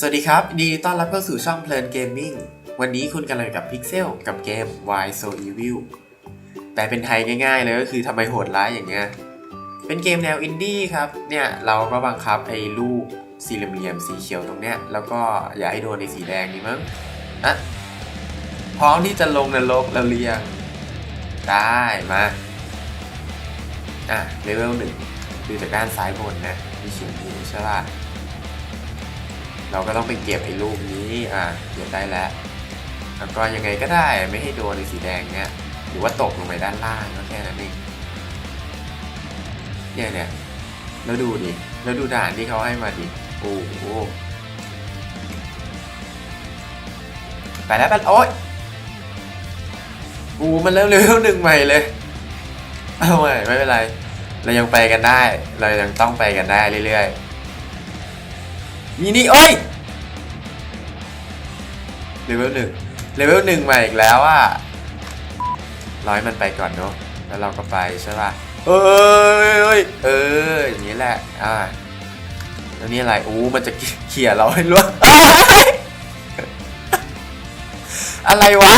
สวัสดีครับดีต้อนรับเข้าสู่ช่องเพลินเกมมิ่งวันนี้คุณกำลังอยู่กับพิกเซลกับเกม Why So Evil แต่เป็นไทยง่ายๆเลยก็คือทำไมโหดร้ายอย่างเงี้ย เป็นเกมแนวอินดี้ครับ เนี่ยเราก็บังคับไอ้ลูกสี่เหลี่ยมสีเขียวตรงเนี้ย แล้วก็อย่าให้โดนในสีแดงนี่มั้งอะพร้อมที่จะลงนรกแล้วเรียง ได้มาอะเลเวลหนึ่งดูจากด้านซ้ายบนนะมีเขียนอยู่ใช่ป่ะ เราก็ต้องไปเก็บไอ้ลูกนี้อะเก็บได้แล้วแล้วก็ยังไงก็ได้ไม่ให้โดนในสีแดงเนี้ยหรือว่าตกลงไปด้านล่างก็แค่นั้นเองเนี่ยเนี่ยแล้วดูดิแล้วดูด่านที่เขาให้มาดิโอ้โหไปแล้วไปโอ๊ยอูมันเริ่มเลเวลหนึ่งใหม่เลยเอาใหม่ไม่เป็นไร เรายังไปกันได้ เรายังต้องไปกันได้เรื่อยๆ มีนี่โอ้ยเลเวลหนึ่งเลเวลหนึ่งม่อีกแล้วอะร้อยมันไปก่อนเนาะแล้วเราก็ไปใช่ป่ะเอ้ยเอ้ยเอออย่างนี้แหละอ่าแล้วนี่อะไรอู้มันจะเขี่ยเราให้ล่วงอะไรวะ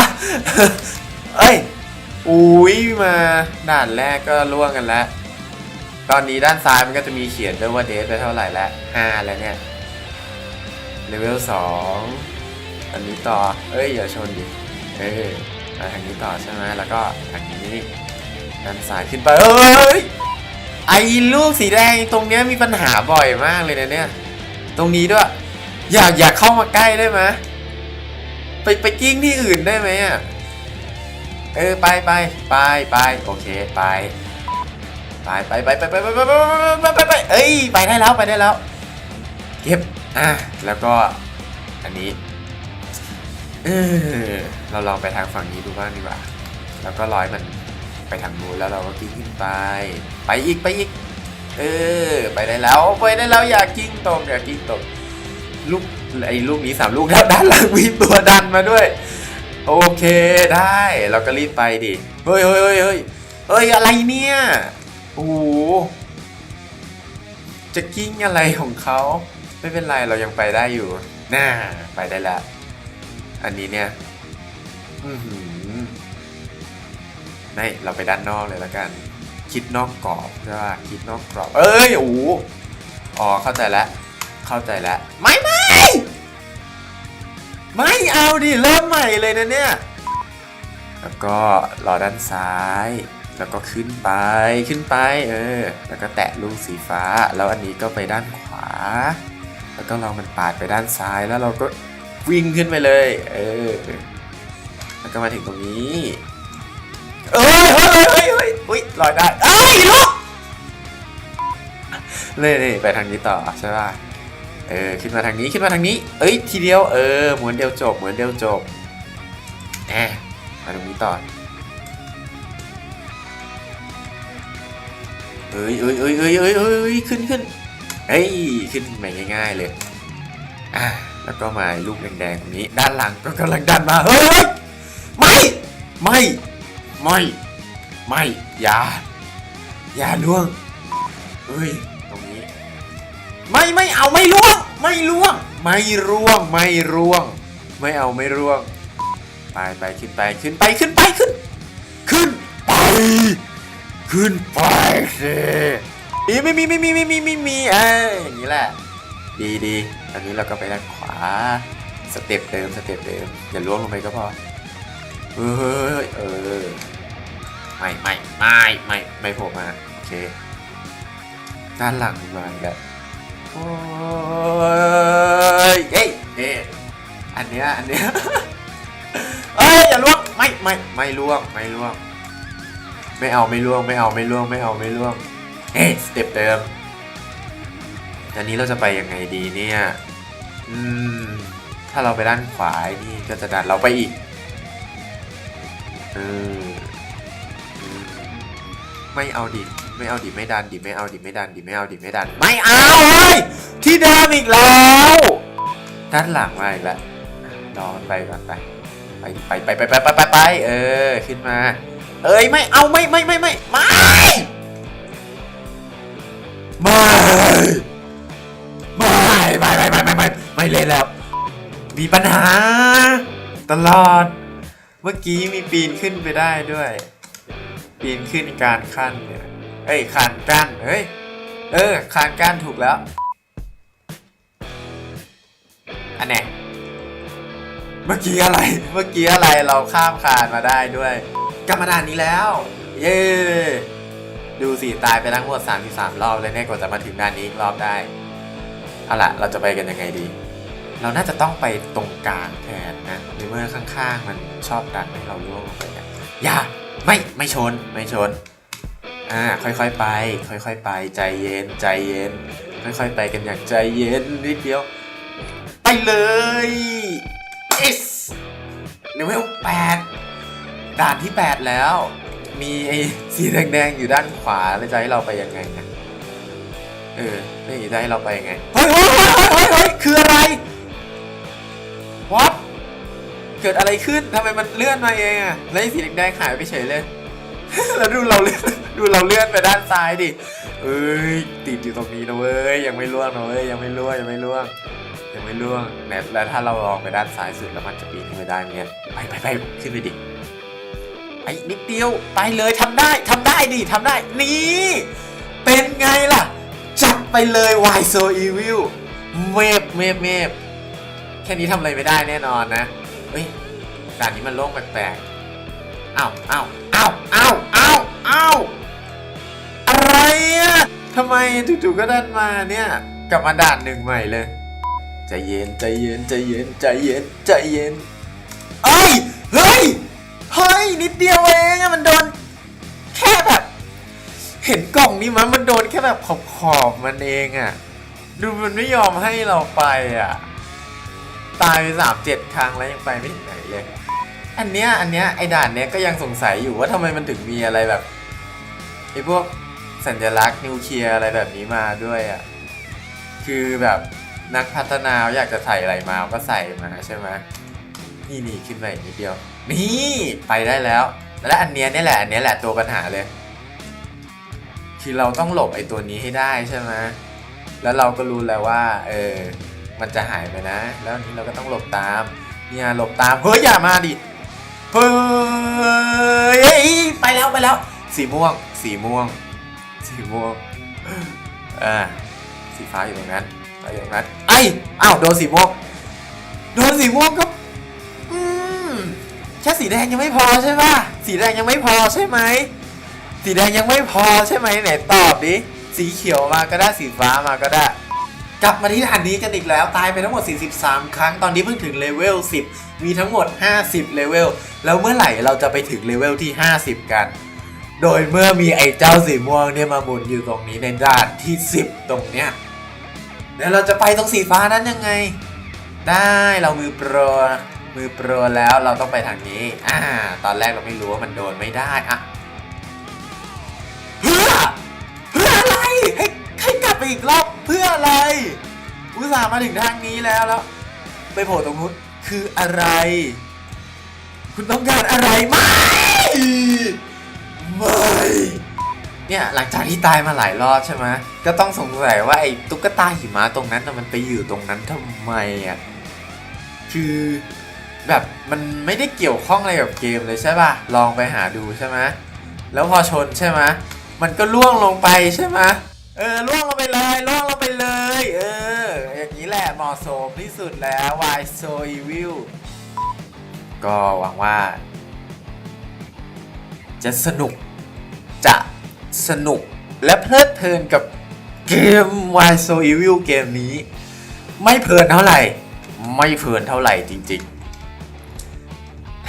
เอ้ยอุ้ยมาด่านแรกก็ล่วงกันแล้ว ตอนนี้ด้านซ้ายมันก็จะมีเขียนด้วยว่าเดทไปเท่าไหร่แล้วห้าแล้วเนี่ย เลเวลสองอันนี้ต่อ เอ้ยอย่าชนดิ เออมาทางนี้ต่อใช่ไหมแล้วก็ทางนี้ด้านซ้ายขึ้นไป เอ้ย ไอ้ลูกสีแดงตรงเนี้ยมีปัญหาบ่อยมากเลยนะเนี่ย ตรงนี้ด้วย อยากอยากเข้ามาใกล้ได้ไหมไปไปกิ้งที่อื่นได้ไหมอะ เออไปไปไปไปโอเคไป ไปไปไปไปไปไปไปไปไปไปเอ้ยไปได้แล้วไปได้แล้ว เก็บอะแล้วก็อันนี้เออเราลองไปทางฝั่งนี้ดูบ้างดีกว่า แล้วก็ร้อยมันไปทางนู้นแล้วเราก็กิ้งขึ้นไป ไปอีกไปอีก เออ ไปได้แล้วไปได้แล้วอย่ากิ้งตกอย่ากิ้งตกลูกไอ้ลูกนี้สามลูกแล้วด้านหลังมีตัวดันมาด้วย โอเคได้เราก็รีบไปดิเฮ้ยเฮ้ยเฮ้ยเฮ้ยเฮ้ยอะไรเนี่ยโอ้โหจะกิ้งอะไรของเขา ไม่เป็นไรเรายังไปได้อยู่ น่า ไปได้แล้วอันนี้เนี่ย อือหือไม่เราไปด้านนอกเลยแล้วกัน คิดนอกกรอบใช่ป่ะคิดนอกกรอบ เอ้ยโอ้โหอ๋อ เข้าใจแล้ว เข้าใจแล้ว ไม่ไม่ ไม่เอาดิ เริ่มใหม่เลยนะเนี่ย แล้วก็รอด้านซ้าย แล้วก็ขึ้นไป ขึ้นไป เออ แล้วก็แตะลูกสีฟ้า แล้วอันนี้ก็ไปด้านขวา แล้วก็ลองมันปาดไปด้านซ้ายแล้วเราก็วิ่งขึ้นไปเลย เออ แล้วก็มาถึงตรงนี้ เอ้ยเฮ้ยเฮ้ยเฮ้ยเฮ้ยอุ้ยลอยได้เอ้ยลูกเลยนี่ไปทางนี้ต่อใช่ป่ะ เออขึ้นมาทางนี้ขึ้นมาทางนี้ เอ้ยทีเดียวเออเหม้วนเดียวจบเหม้วนเดียวจบแหมมาตรงนี้ต่อเอ้ยเอ้ยเอ้ยเอ้ยเอ้ยเอ้ยขึ้นขึ้น เอ้ยขึ้นมาง่าย ๆเลยอะแล้วก็มาลูกแดงๆตรงนี้ ด้านหลังก็กำลังดันมา เฮ้ย ไม่ ไม่ ไม่ ไม่ อย่า อย่าล่วงเอ้ย ตรงนี้ ไม่ไม่เอาไม่ร่วง ไม่ร่วง ไม่ร่วง ไม่ร่วง ไม่เอาไม่ร่วง ไปไปขึ้นไปขึ้นไปขึ้นไปขึ้น ขึ้นไป ขึ้นไปสิ อีไม่มีไม่มีไม่มีไม่มีเอ้ยอย่างนี้แหละ ดีดีอันนี้เราก็ไปด้านขวา สเต็ปเดิมสเต็ปเดิมอย่าล่วงลงไปก็พอเฮ้ยเออไม่ไม่ไม่ไม่ไม่โผล่มาโอเคด้านหลังมาอีกแล้วโอ้ยเอ้ยเอ้ยอันเนี้ยอันเนี้ยเอ้ยอย่าล่วงไม่ไม่ไม่ล่วงไม่ล่วง ไม่เอาไม่ล่วงไม่เอาไม่ล่วงไม่เอาไม่ล่วง เฮ้ยสเต็ปเดิมอันนี้เราจะไปยังไงดีเนี่ย อืม ถ้าเราไปด้านขวานี่ก็จะดันเราไปอีกเอออืมไม่เอาดิ ไม่เอาดิ ไม่ดันดิ ไม่เอาดิ ไม่ดันดิ ไม่เอาดิ ไม่ดัน ไม่เอาเฮ้ย ที่เดิมอีกแล้ว ด้านหลังมาอีกแล้วรอนไปก่อนไปไปไปไปไปไปไปไปไปเออ ขึ้นมา เอ้ย ไม่เอา ไม่ไม่ไม่ไม่ไม่ ไม่ไม่ไม่ไม่ไม่ไม่ไม่เล่นแล้ว มีปัญหา ตลอด เมื่อกี้มีปีนขึ้นไปได้ด้วย ปีนขึ้นการขั้นเนี่ยเอ้ยขานกั้นเฮ้ยเออขานกั้นถูกแล้วอันไหนเมื่อกี้อะไร เมื่อกี้อะไรเราข้ามคานมาได้ด้วยกลับมดานนี้แล้ว เย้ ดูสิตายไปทั้งหมด 33 รอบเลยเนี่ยกว่าจะมาถึงด้านนี้อีกรอบได้ เอาล่ะ เราจะไปกันยังไงดี เราน่าจะต้องไปตรงกลางแทนนะในเมื่อข้างๆ มันชอบดันให้เราล่วงลงไปเนี่ยอย่าไม่ไม่ชนไม่ชนอ่าค่อยๆไป ค่อยๆไปใจเย็นใจเย็น ค่อยๆไปกันอย่างใจเย็นนิดเดียว ไปเลย yes เลเวล8ด่านที่ 8 แล้ว มีไอ้สีแดงๆอยู่ด้านขวาแล้วจะให้เราไปยังไงนะเออนี่จะให้เราไปยังไงเฮ้ยเฮ้ยเฮ้ยเฮ้ยเฮ้ยคืออะไร what เกิดอะไรขึ้นทำไมมันเลื่อนมาเองอะแล้วไอ้สีแดงๆหายไปเฉยเลย แล้วดูเราเลื่อนดูเราเลื่อนไปด้านซ้ายดิเอ้ยติดอยู่ตรงนี้นะเว้ยยังไม่ล่วงนะเว้ยยังไม่ล่วงยังไม่ล่วงยังไม่ล่วงแล้วแล้วถ้าเราลองไปด้านซ้ายสุดแล้วมันจะปีนขึ้นไปได้เนี่ยไปไปไปขึ้นไปดิ นิดเดียวไปเลยทำได้ทำได้ดิทำได้นี่เป็นไงล่ะ จัดไปเลย Why so evil เมฟเมฟเมฟแค่นี้ทำอะไรไม่ได้แน่นอนนะเฮ้ยด่านนี้มันโล่งแปลกๆอ้าวอ้าวอ้าวอ้าวอ้าวอ้าวอะไรอะทำไมจู่ๆก็ดันมาเนี่ยกลับมาด่านหนึ่งใหม่เลยใจเย็นใจเย็นใจเย็นใจเย็นใจเย็น ฮ้ย นิดเดียวเองอะมันโดน แค่แบบ เห็นกล่องนี้มั้ยมันโดนแค่แบบขอบขอบๆมันเองอะดูมันไม่ยอมให้เราไปอะตายไปสามเจ็ดครั้งแล้วยังไปไม่ถึงไหนเลย อันเนี้ยอันเนี้ยไอ้ด่านเนี้ยก็ยังสงสัยอยู่ว่าทำไมมันถึงมีอะไรแบบไอ้พวกสัญลักษณ์นิวเคลียร์อะไรแบบนี้มาด้วยอะคือแบบนักพัฒนาอยากจะใส่อะไรมาก็ใส่มาใช่ไหมนี่นี่ขึ้นไปอีกนิดเดียว นี่ไปได้แล้ว และอันเนี้ยนี่แหละอันเนี้ยแหละตัวปัญหาเลย คือเราต้องหลบไอ้ตัวนี้ให้ได้ใช่ไหมแล้วเราก็รู้แล้วว่าเออมันจะหายไปนะ แล้วนนี้เราก็ต้องหลบตามเนี่ยหลบตามเฮ้ยอย่ามาดิเฮ้ยไปแล้วไปแล้ว สีม่วง สีม่วง สีม่วงอ่าสีฟ้าอยู่ตรงนั้นฟ้าอยู่ตรงนั้นไอ้อ้าวโดนสีม่วงโดนสีม่วงก็ ค่สีแดงยังไม่พอใช่ป่ะ สีแดงยังไม่พอใช่ไหม สีแดงยังไม่พอใช่ไหมไหนตอบดิ สีเขียวมาก็ได้ สีฟ้ามาก็ได้ กลับมาที่ด่านนี้กันอีกแล้ว ตายไปทั้งหมด 43 ครั้ง ตอนนี้เพิ่งถึงเลเวล 10 มีทั้งหมด 50 เลเวล แล้วเมื่อไหร่เราจะไปถึงเลเวลที่ 50 กัน โดยเมื่อมีไอ้เจ้าสีม่วงเนี่ยมาหมุนอยู่ตรงนี้ในด่านที่ 10 ตรงเนี้ย แล้วเราจะไปตรงสีฟ้านั้นยังไง ได้เรามือโปร มือโปรแล้วเราต้องไปทางนี้ อ่า ตอนแรกเราไม่รู้ว่ามันโดนไม่ได้อะเพื่อเพื่ออะไรให้ให้กลับไปอีกรอบเพื่ออะไร อุตส่าห์มาถึงทางนี้แล้วแล้ว ไปโผล่ตรงนู้นคืออะไร คุณต้องการอะไรไม่ไม่เนี่ยหลังจากที่ตายมาหลายรอบใช่ไหมก็ต้องสงสัยว่าไอ้ตุ๊กตาหิมะตรงนั้นน่มันไปอยู่ตรงนั้นทำไมอะคือ แบบมันไม่ได้เกี่ยวข้องอะไรกับเกมเลยใช่ป่ะ ลองไปหาดูใช่ไหมแล้วพอชนใช่ไหมมันก็ล่วงลงไปใช่ไหมเออล่วงลงไปเลยล่วงลงไปเลย เออ อย่างนี้แหละเหมาะสมที่สุดแล้ว Why so evil ก็หวังว่า จะสนุกจะสนุกและเพลิดเพลินกับเกม Why So Evil เกมนี้ ไม่เพลินเท่าไหร่ ไม่เพลินเท่าไหร่จริง ๆ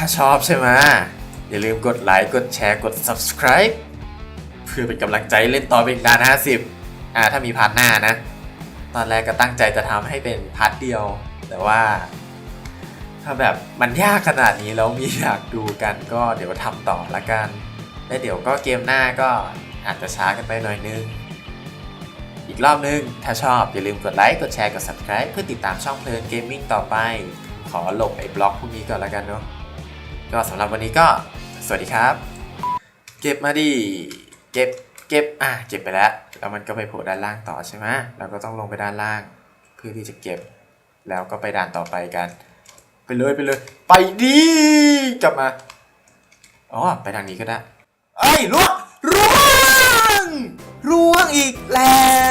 ถ้าชอบใช่ไหมอย่าลืมกดไลค์ กดแชร์ กด subscribe เพื่อเป็นกำลังใจเล่นต่อไปอีกนาน50 อ่า ถ้ามีพาร์ทหน้านะ ตอนแรกก็ตั้งใจจะทำให้เป็นพาร์ทเดียว แต่ว่า ถ้าแบบมันยากขนาดนี้แล้วมีอยากดูกันก็เดี๋ยวทำต่อละกัน และเดี๋ยวก็เกมหน้าก็อาจจะช้ากันไปหน่อยนึง อีกรอบนึง ถ้าชอบอย่าลืมกดไลค์ กดแชร์ กด subscribe เพื่อติดตามช่องเพลินเกมมิ่งต่อไป ขอหลบไอ้บล็อกพวกนี้ก่อนละกันเนาะ ก็สำหรับวันนี้ก็สวัสดีครับ เก็บมาดิเก็บเก็บอะเก็บไปแล้ว แล้วมันก็ไปโผล่ด้านล่างต่อใช่ไหมเราก็ต้องลงไปด้านล่าง เพื่อที่จะเก็บ แล้วก็ไปด่านต่อไปกัน ไปเลยไปเลย ไปดีกลับมาอ๋อไปทางนี้ก็ได้ไอ้ล่วงร่วงร่วงอีกแล้ว